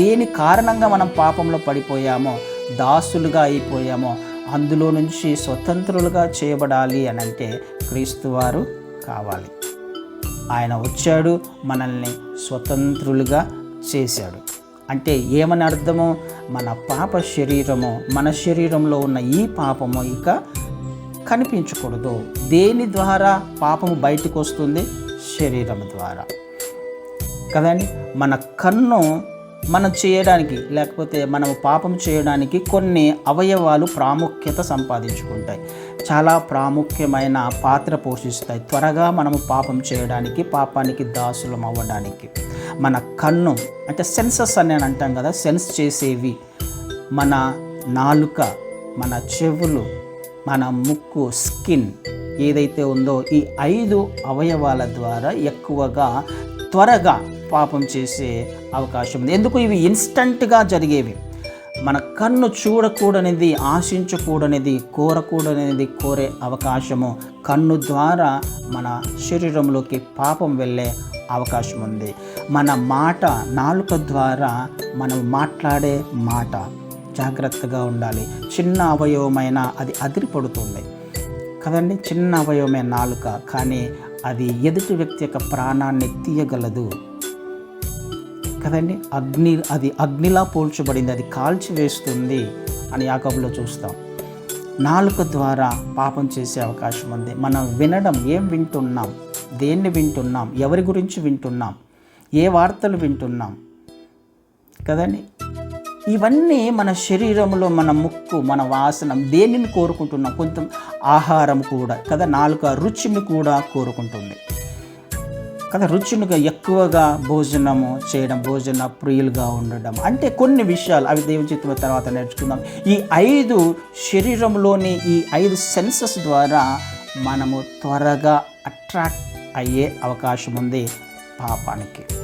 దేని కారణంగా మనం పాపంలో పడిపోయామో దాసులుగా అయిపోయామో అందులో నుంచి స్వతంత్రులుగా చేయబడాలి అని అంటే క్రీస్తు వారు కావాలి. ఆయన వచ్చాడు మనల్ని స్వతంత్రులుగా చేశాడు. అంటే ఏమని అర్థము? మన పాప శరీరము మన శరీరంలో ఉన్న ఈ పాపము ఇక కనిపించకూడదు. దేని ద్వారా పాపము బయటకు వస్తుంది? శరీరం ద్వారా. కదండి? మన కన్ను మనం చేయడానికి లేకపోతే మనం పాపం చేయడానికి కొన్ని అవయవాలు ప్రాముఖ్యత సంపాదించుకుంటాయి. చాలా ప్రాముఖ్యమైన పాత్ర పోషిస్తాయి. త్వరగా మనము పాపం చేయడానికి పాపానికి దాసులం అవ్వడానికి. మన కన్ను అంటే సెన్సస్ అని అంటాం కదా సెన్స్ చేసేవి. మన నాలుక మన చెవులు మన ముక్కు స్కిన్ ఏదైతే ఉందో ఈ ఐదు అవయవాల ద్వారా ఎక్కువగా త్వరగా పాపం చేసే అవకాశం ఉంది. ఎందుకు ఇవి ఇన్స్టంట్గా జరిగేవి? మన కన్ను చూడకూడనిది ఆశించకూడనిది కోరకూడనిది కోరే అవకాశము కన్ను ద్వారా మన శరీరంలోకి పాపం వెళ్ళే అవకాశం ఉంది. మన మాట నాలుక ద్వారా మనం మాట్లాడే మాట జాగ్రత్తగా ఉండాలి. చిన్న అవయవమైన అది అదిరిపడుతుంది. కదండి? చిన్న అవయవమే నాలుక. కానీ అది ఎదుటి వ్యక్తి యొక్క ప్రాణాన్ని తీయగలదు. కదండి? అగ్ని అది అగ్నిలా పోల్చబడింది అది కాల్చి వేస్తుంది అని యాకబులో చూస్తాం. నాలుక ద్వారా పాపం చేసే అవకాశం ఉంది. మనం వినడం ఏం వింటున్నాం? దేన్ని వింటున్నాం? ఎవరి గురించి వింటున్నాం? ఏ వార్తలు వింటున్నాం? కదండి? ఇవన్నీ మన శరీరంలో మన ముక్కు మన వాసన దేనిని కోరుకుంటున్నాం? కొంత ఆహారం కూడా కదా? నాలుక రుచిని కూడా కోరుకుంటుంది. కదా రుచులుగా ఎక్కువగా భోజనము చేయడం భోజన ప్రియులుగా ఉండడం. అంటే కొన్ని విషయాలు అవి దేవుని తర్వాత నేర్చుకుందాం. ఈ ఐదు శరీరంలోని ఈ ఐదు సెన్సెస్ ద్వారా మనము త్వరగా అట్రాక్ట్ అయ్యే అవకాశం ఉంది పాపానికి.